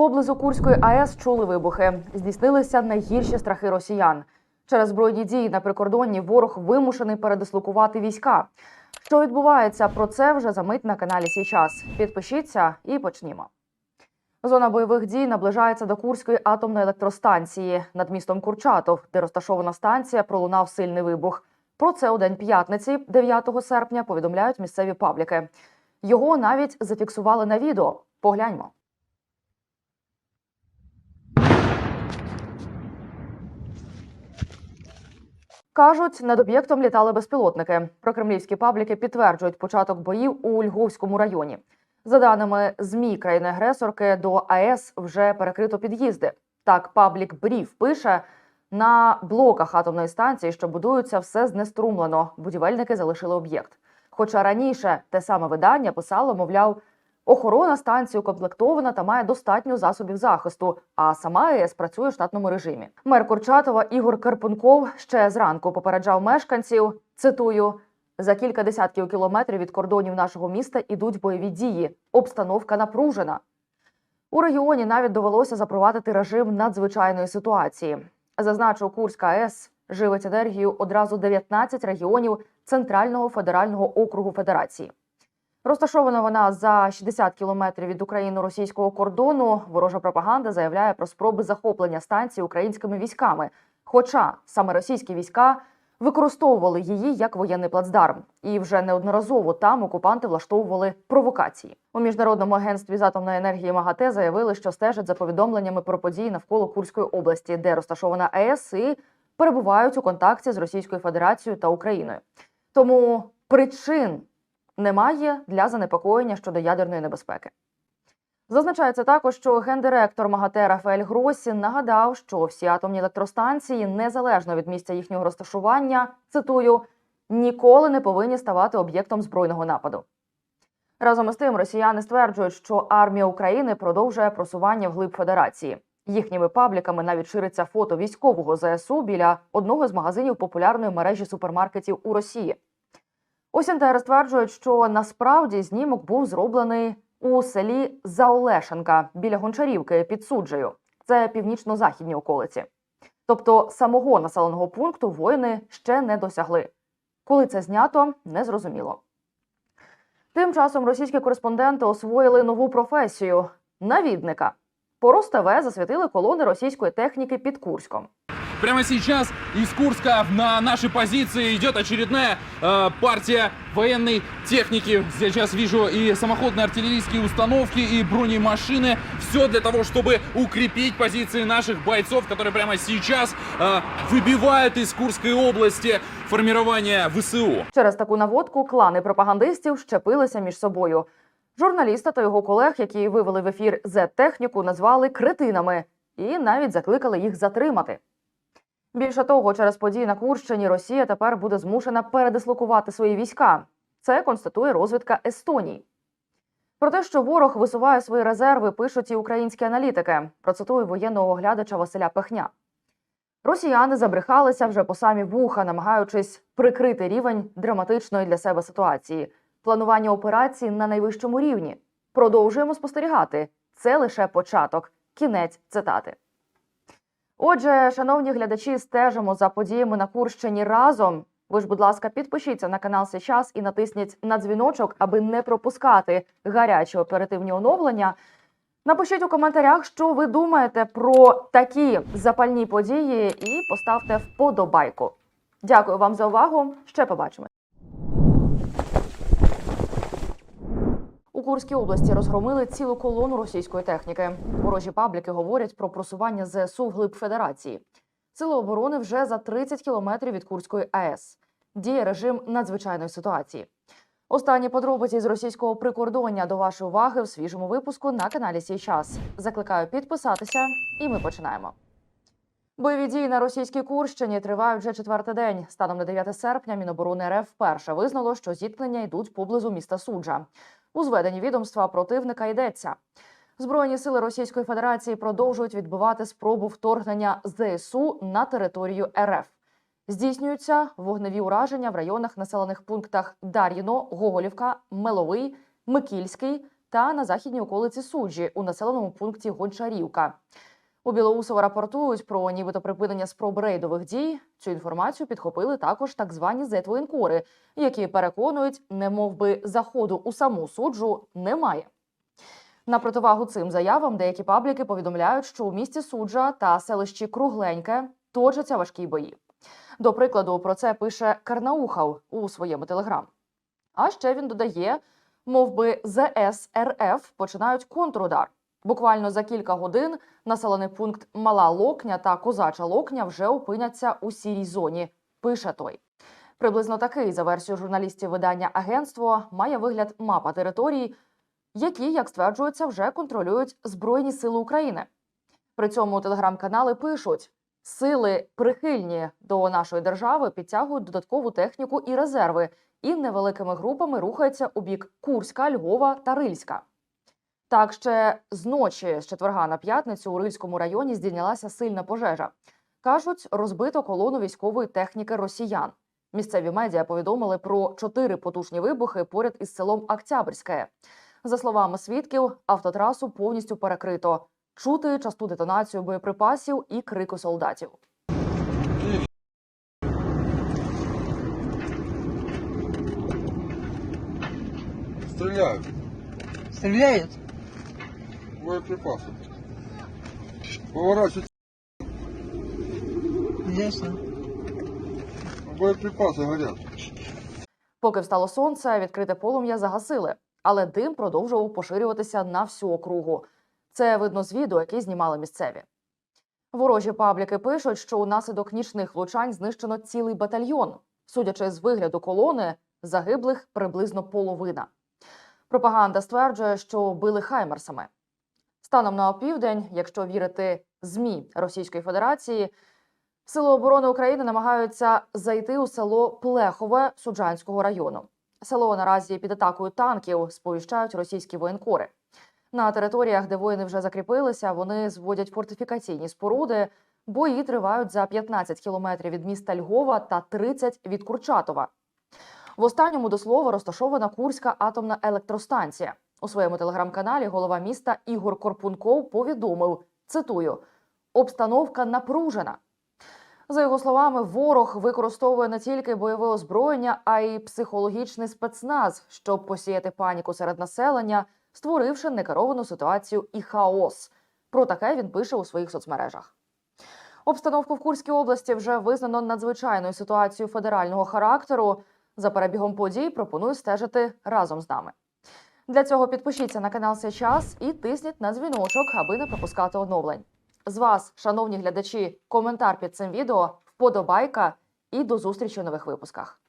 Поблизу Курської АЕС чули вибухи. Здійснилися найгірші страхи росіян. Через збройні дії на прикордонні ворог вимушений передислокувати війська. Що відбувається? Про це вже за мить на каналі Сій час. Підпишіться і почнімо. Зона бойових дій наближається до Курської атомної електростанції. Над містом Курчатов, де розташована станція, пролунав сильний вибух. Про це у день п'ятниці, 9 серпня, повідомляють місцеві пабліки. Його навіть зафіксували на відео. Погляньмо. Кажуть, над об'єктом літали безпілотники. Прокремлівські пабліки підтверджують початок боїв у Львовському районі. За даними ЗМІ країни-агресорки, до АЕС вже перекрито під'їзди. Так, паблік Брів пише на блоках атомної станції, що будуються, все знеструмлено. Будівельники залишили об'єкт. Хоча раніше те саме видання писало, мовляв, охорона станції укомплектована та має достатньо засобів захисту, а сама АЕС працює в штатному режимі. Мер Курчатова Ігор Карпунков ще зранку попереджав мешканців. Цитую. За кілька десятків кілометрів від кордонів нашого міста ідуть бойові дії. Обстановка напружена. У регіоні навіть довелося запровадити режим надзвичайної ситуації. Зазначу, Курська АЕС живить енергію одразу 19 регіонів Центрального федерального округу Федерації. Розташована вона за 60 кілометрів від україно-російського кордону. Ворожа пропаганда заявляє про спроби захоплення станції українськими військами. Хоча саме російські війська використовували її як воєнний плацдарм, і вже неодноразово там окупанти влаштовували провокації. У міжнародному агентстві з атомної енергії МАГАТЕ заявили, що стежать за повідомленнями про події навколо Курської області, де розташована АЕС, і перебувають у контакті з Російською Федерацією та Україною. Тому причин немає для занепокоєння щодо ядерної небезпеки. Зазначається також, що гендиректор МАГАТЕ Рафаель Гросі нагадав, що всі атомні електростанції, незалежно від місця їхнього розташування, цитую, ніколи не повинні ставати об'єктом збройного нападу. Разом із тим, росіяни стверджують, що армія України продовжує просування вглиб федерації. Їхніми пабліками навіть шириться фото військового ЗСУ біля одного з магазинів популярної мережі супермаркетів у Росії. Ось НТР стверджують, що насправді знімок був зроблений у селі Заолешенка біля Гончарівки під суджею. Це північно-західні околиці. Тобто самого населеного пункту воїни ще не досягли. Коли це знято, незрозуміло. Тим часом російські кореспонденти освоїли нову професію навідника. По РосТВ засвітили колони російської техніки під Курськом. Прямо сейчас из Курска на наши позиции идет очередная э, партия военной техники. Сейчас вижу и самоходные артиллерийские установки, и бронемашины. Все для того, чтобы укрепить позиции наших бойцов, которые прямо сейчас э, выбивают из Курской области формирование ВСУ. Через таку наводку клани пропагандистів щепилися між собою. Журналіста та його колег, які вивели в ефір Z-техніку, назвали кретинами і навіть закликали їх затримати. Більше того, через події на Курщині Росія тепер буде змушена передислокувати свої війська. Це констатує розвідка Естонії. Про те, що ворог висуває свої резерви, пишуть і українські аналітики. Процитую воєнного оглядача Василя Пехня. Росіяни забрехалися вже по самі вуха, намагаючись прикрити рівень драматичної для себе ситуації. Планування операції на найвищому рівні. Продовжуємо спостерігати. Це лише початок. Кінець цитати. Отже, шановні глядачі, стежимо за подіями на Курщині разом. Ви ж, будь ласка, підпишіться на канал Сейчас і натисніть на дзвіночок, аби не пропускати гарячі оперативні оновлення. Напишіть у коментарях, що ви думаєте про такі запальні події, і поставте вподобайку. Дякую вам за увагу. Ще побачимо. У Курській області розгромили цілу колону російської техніки. Ворожі пабліки говорять про просування ЗСУ вглиб Федерації. Сили оборони вже за 30 кілометрів від Курської АЕС. Діє режим надзвичайної ситуації. Останні подробиці з російського прикордоння до вашої уваги в свіжому випуску на каналі Сій час. Закликаю підписатися, і ми починаємо. Бойові дії на російській Курщині тривають вже четвертий день. Станом на 9 серпня Міноборони РФ вперше визнало, що зіткнення йдуть поблизу міста Суджа. У зведенні відомства противника йдеться. Збройні сили Російської Федерації продовжують відбивати спробу вторгнення ЗСУ на територію РФ. Здійснюються вогневі ураження в районах населених пунктах Дар'їно, Гоголівка, Меловий, Микільський, та на західній околиці суджі у населеному пункті Гончарівка. У Білоусово рапортують про нібито припинення спроб рейдових дій. Цю інформацію підхопили також так звані зетвоєнкори, які переконують, не мов би заходу у саму суджу немає. На противагу цим заявам деякі пабліки повідомляють, що у місті суджа та селищі Кругленьке точаться важкі бої. До прикладу, про це пише Карнаухав у своєму телеграм. А ще він додає, мов би ЗС РФ починають контрудар. Буквально за кілька годин населений пункт Мала Локня та Козача Локня вже опиняться у сірій зоні. Пише той. Приблизно такий, за версією журналістів видання агентство, має вигляд мапа територій, які, як стверджується, вже контролюють Збройні Сили України. При цьому телеграм-канали пишуть: сили прихильні до нашої держави підтягують додаткову техніку і резерви, і невеликими групами рухаються у бік Курська, Львова та Рильська. Так, ще з ночі з четверга на п'ятницю у Рильському районі здійнялася сильна пожежа. Кажуть, розбито колону військової техніки росіян. Місцеві медіа повідомили про чотири потужні вибухи поряд із селом Октябрьське. За словами свідків, автотрасу повністю перекрито. Чути часту детонацію боєприпасів і крику солдатів. Стреляют. Стреляют? Боеприпасы. Поворачивать. Ясно. Боеприпасы горят. Поки встало сонце, відкрите полум'я загасили, але дим продовжував поширюватися на всю округу. Це видно з відео, які знімали місцеві. Ворожі пабліки пишуть, що унаслідок нічних влучань знищено цілий батальйон. Судячи з вигляду колони, загиблих приблизно половина. Пропаганда стверджує, що били хаймерсами. Станом на опівдень, якщо вірити ЗМІ Російської Федерації, Сили оборони України намагаються зайти у село Плехове Суджанського району. Село наразі під атакою танків сповіщають російські воєнкори. На територіях, де воїни вже закріпилися, вони зводять фортифікаційні споруди. Бої тривають за 15 кілометрів від міста Львова та 30 від Курчатова. В останньому до слова розташована Курська атомна електростанція. У своєму телеграм-каналі голова міста Ігор Корпунков повідомив: цитую: обстановка напружена. За його словами, ворог використовує не тільки бойове озброєння, а й психологічний спецназ, щоб посіяти паніку серед населення, створивши некеровану ситуацію і хаос. Про таке він пише у своїх соцмережах. Обстановку в Курській області вже визнано надзвичайною ситуацією федерального характеру. За перебігом подій пропоную стежити разом з нами. Для цього підпишіться на канал Сейчас і тисніть на дзвіночок, аби не пропускати оновлень. З вас, шановні глядачі, коментар під цим відео, вподобайка і до зустрічі у нових випусках.